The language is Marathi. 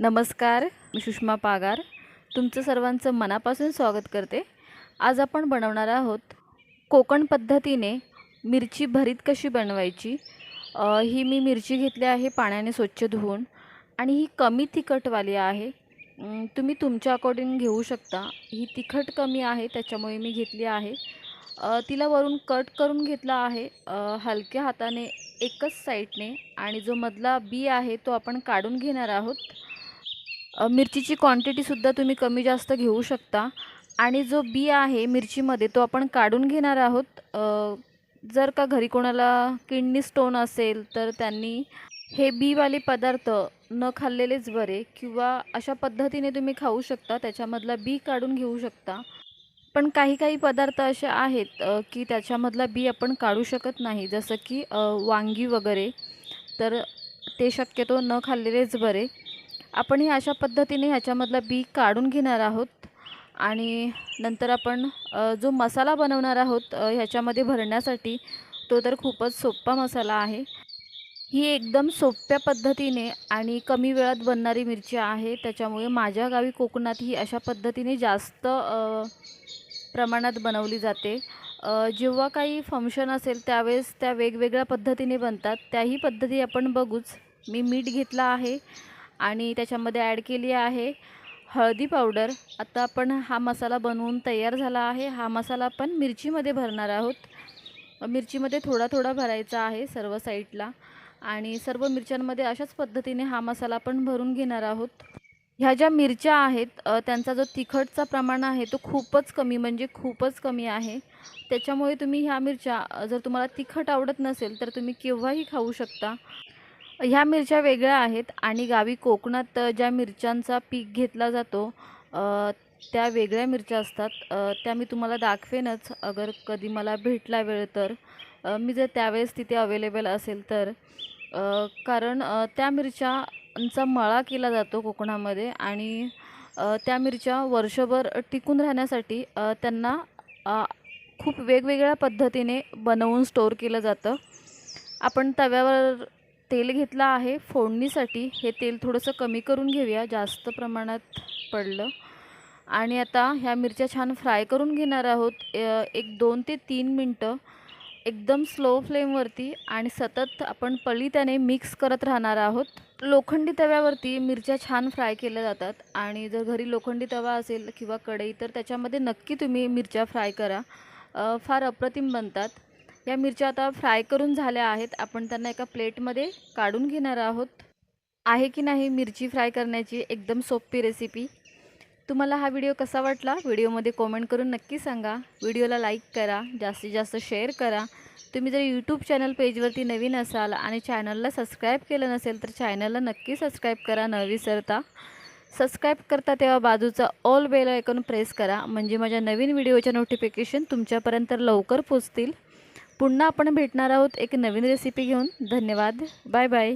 नमस्कार मी सुषमा पागार. तुमचं सर्वांचं मनापासून स्वागत करते. आज आपण बनवणार आहोत कोकण पद्धतीने मिरची भरीत कशी बनवायची? ही मी मिरची घेतली आहे पाण्याने स्वच्छ धुवून आणि ही कमी तिखटवाली आहे. तुम्ही तुमच्या अकॉर्डिंग घेऊ शकता. ही तिखट कमी आहे त्याच्यामुळे मी घेतली आहे. तिला वरून कट करून घेतला आहे. हलक्या हाताने एकच साईडने आणि जो मधला बी आहे तो आपण काढून घेणार आहोत. मिरचीची क्वांटिटीसुद्धा तुम्ही कमी जास्त घेऊ शकता. आणि जो बी आहे मिरचीमध्ये तो आपण काढून घेणार आहोत. जर का घरी कोणाला किडनी स्टोन असेल तर त्यांनी हे बीवाले पदार्थ न खाल्लेलेच बरे किंवा अशा पद्धतीने तुम्ही खाऊ शकता. त्याच्यामधला बी काढून घेऊ शकता. पण काही काही पदार्थ असे आहेत की त्याच्यामधला बी आपण काढू शकत नाही. जसं की वांगी वगैरे तर ते शक्यतो न खाल्लेलेच बरे. आपण हे अशा पद्धतीने ह्याच्यामधला बी काढून घेणार आहोत. आणि नंतर आपण जो मसाला बनवणार आहोत ह्याच्यामध्ये भरण्यासाठी तो तर खूपच सोपा मसाला आहे. ही एकदम सोप्या पद्धतीने आणि कमी वेळात बनणारी मिरची आहे. त्याच्यामुळे माझ्या गावी कोकणात ही अशा पद्धतीने जास्त प्रमाणात बनवली जाते. जेव्हा काही फंक्शन असेल त्यावेळेस त्या वेगवेगळ्या पद्धतीने बनतात. त्याही पद्धती आपण बघूच. मी मीठ घेतला आहे. आणि त्याच्यामध्ये ॲड केली आहे हळदी पावडर आता आपण हा मसाला बनवून तयार झाला आहे. हा मसाला आपण मिरचीमध्ये भरणार आहोत. मिरचीमध्ये थोडा थोडा भरायचा आहे सर्व साईडला. आणि सर्व मिरच्यांमध्ये अशाच पद्धतीने हा मसाला आपण भरून घेणार आहोत. ह्या ज्या मिरच्या आहेत त्यांचा जो तिखटचा प्रमाण आहे तो खूपच कमी म्हणजे खूपच कमी आहे. त्याच्यामुळे तुम्ही ह्या मिरच्या जर तुम्हाला तिखट आवडत नसेल तर तुम्ही केव्हाही खाऊ शकता. ह्या मिरच्या वेगळ्या आहेत आणि गावी कोकणात ज्या मिरच्यांचा पीक घेतला जातो त्या वेगळ्या मिरच्या असतात. त्या मी तुम्हाला दाखवेनच. अगर कधी मला भेटला वेळ तर. मी जर त्यावेळेस तिथे अवेलेबल असेल तर. कारण त्या मिरच्यांचा मळा केला जातो कोकणामध्ये आणि त्या मिरच्या वर्षभर टिकून राहण्यासाठी त्यांना खूप वेगवेगळ्या पद्धतीने बनवून स्टोअर केलं जातं. आपण तव्यावर तेल घेतलं आहे फोडणीसाठी. हे तेल थोडंसं कमी करून घेऊया जास्त प्रमाणात पडलं. आणि आता ह्या मिरच्या छान फ्राय करून घेणार आहोत. एक दोन ते तीन मिनटं एकदम स्लो फ्लेमवरती आणि सतत आपण पळी त्याने मिक्स करत राहणार आहोत. लोखंडी तव्यावरती मिरच्या छान फ्राय केल्या जातात आणि जर घरी लोखंडी तवा असेल किंवा कढई तर त्याच्यामध्ये नक्की तुम्ही मिरच्या फ्राय करा. फार अप्रतिम बनतात. या मिरच्या आता फ्राय करून झाल्या आहेत. आपण त्यांना एका प्लेटमध्ये काढून घेणार आहोत. आहे की नाही मिरची फ्राय करण्याची एकदम सोपी रेसिपी तुम्हाला हा व्हिडिओ कसा वाटला? व्हिडिओमध्ये कॉमेंट करून नक्की सांगा. व्हिडिओला लाईक करा. जास्तीत जास्त शेअर करा. तुम्ही जर यूट्यूब चॅनल पेजवरती नवीन असाल आणि चॅनलला सबस्क्राईब केलं नसेल तर चॅनलला नक्की सबस्क्राईब करा. न विसरता सबस्क्राईब करता तेव्हा बाजूचा ऑल बेल ऐकून प्रेस करा. म्हणजे माझ्या नवीन व्हिडिओच्या नोटिफिकेशन तुमच्यापर्यंत लवकर पोचतील. पुन्हा आपण भेटणार आहोत एक नवीन रेसिपी घेऊन. धन्यवाद. Bye bye